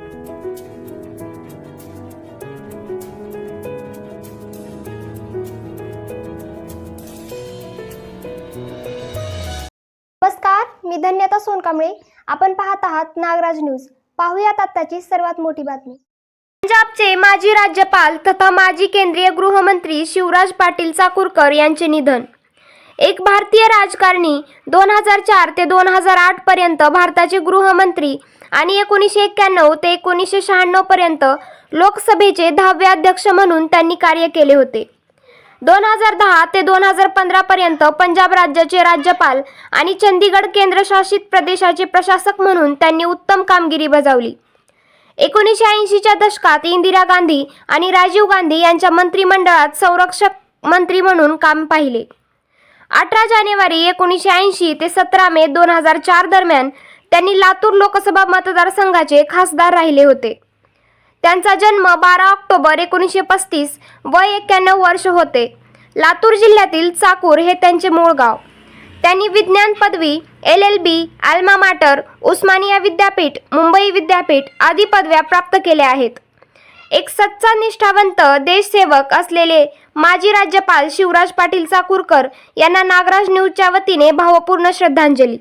नमस्कार मी धन्यता सोनकांबळे. आपण पाहत आहात नागराज न्यूज. पाहूयात आताची सर्वात मोठी बातमी. पंजाबचे माजी राज्यपाल तथा माजी केंद्रीय गृहमंत्री शिवराज पाटील चाकूरकर यांचे निधन. एक भारतीय राजकारणी दोन हजार चार ते दोन हजार आठ पर्यंत भारताचे गृहमंत्री आणि एकोणीसशे एक्क्याण्णव ते एकोणीसशे शहाण्णवपर्यंत लोकसभेचे दहावे अध्यक्ष म्हणून त्यांनी कार्य केले होते. दोन हजार दहा ते दोन हजार पंधरापर्यंत पंजाब राज्याचे राज्यपाल आणि चंदीगड केंद्रशासित प्रदेशाचे प्रशासक म्हणून त्यांनी उत्तम कामगिरी बजावली. एकोणीसशे ऐंशीच्या दशकात इंदिरा गांधी आणि राजीव गांधी यांच्या मंत्रिमंडळात संरक्षक मंत्री म्हणून काम पाहिले. अठरा जानेवारी एकोणीसशे ऐंशी ते सतरा मे दोन हजार चार दरम्यान त्यांनी लातूर लोकसभा मतदारसंघाचे खासदार राहिले होते. त्यांचा जन्म बारा ऑक्टोबर एकोणीसशे पस्तीस वय एक्क्याण्णव वर्ष होते. लातूर जिल्ह्यातील चाकूर हे त्यांचे मूळ गाव. त्यांनी विज्ञान पदवी L L B alma mater Osmania विद्यापीठ मुंबई विद्यापीठ आदी पदव्या प्राप्त केल्या आहेत. एक सच्चा निष्ठावंत देशसेवक असलेले माजी राज्यपाल शिवराज पाटील चाकूरकर यांना नागराज न्यूजच्या वतीने भावपूर्ण श्रद्धांजली.